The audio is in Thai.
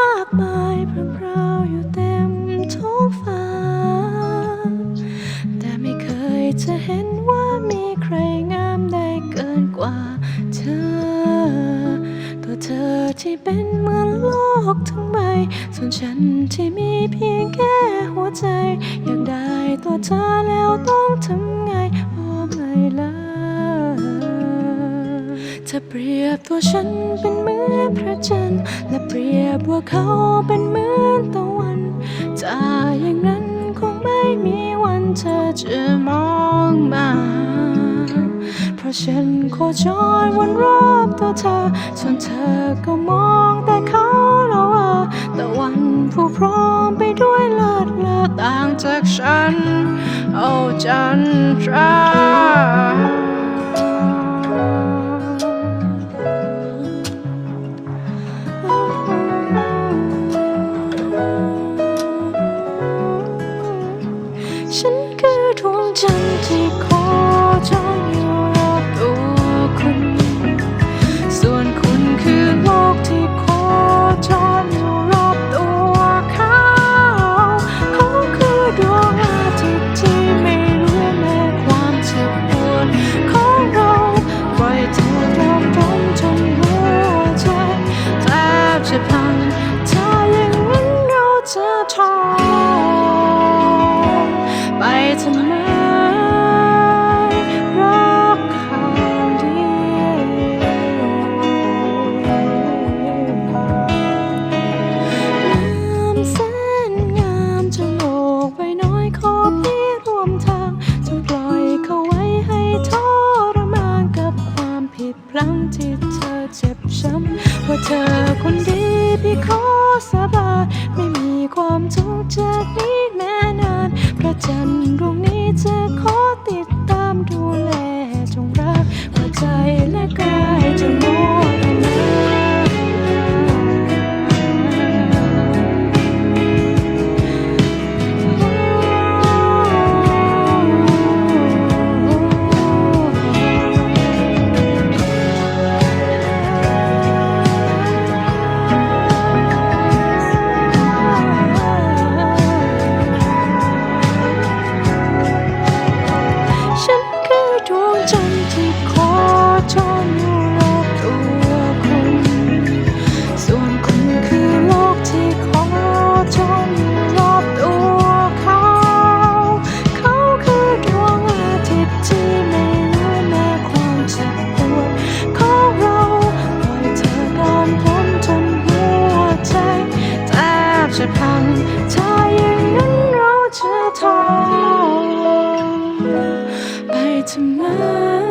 มากมายพรำพราวอยู่เต็มท้องฟ้า แต่ไม่เคยจะเห็นว่ามีใครงามได้เกินกว่าเธอ ตัวเธอที่เป็นเหมือนโลกทั้งใบ ส่วนฉันที่มีเพียงแค่หัวใจ อยากได้ตัวเธอแล้ว ถ้าเปรียบตัวฉันเป็นเหมือนพระจันทร์และเปรียบว่าเขาเป็นเหมือนตะวันถ้าอย่างนั้นคงไม่มีวันเธอจะมองมา เพราะฉันโคจรวนรอบตัวเธอส่วนเธอก็มองแต่เขาแล้วว่าตะวันผู้พร้อมไปด้วยเลิศเลอต่างจากฉัน โอ้จันทรา ดวงจันทร์ที่โคจรอยู่รอบตัวคุณ ส่วนคุณคือโลกที่โคจรอยู่รอบตัวเขาเขาคือดวงอาทิตย์ที่ไม่รู้แม้ความเจ็บปวดของเราปล่อยเธอโดนร้อนจนหัวใจแทบจะพังถ้าอย่างนั้นเราจะทน ทำไมรักเขาเดียวน้ำแสนงามจนโลกใบน้อยขอพี่ร่วมทางจงปล่อยเขาไว้ให้ทรมานกับความผิดพลั้งที่เธอเจ็บช้ำว่าเธอคนดีพี่ขอสาบาน tonight.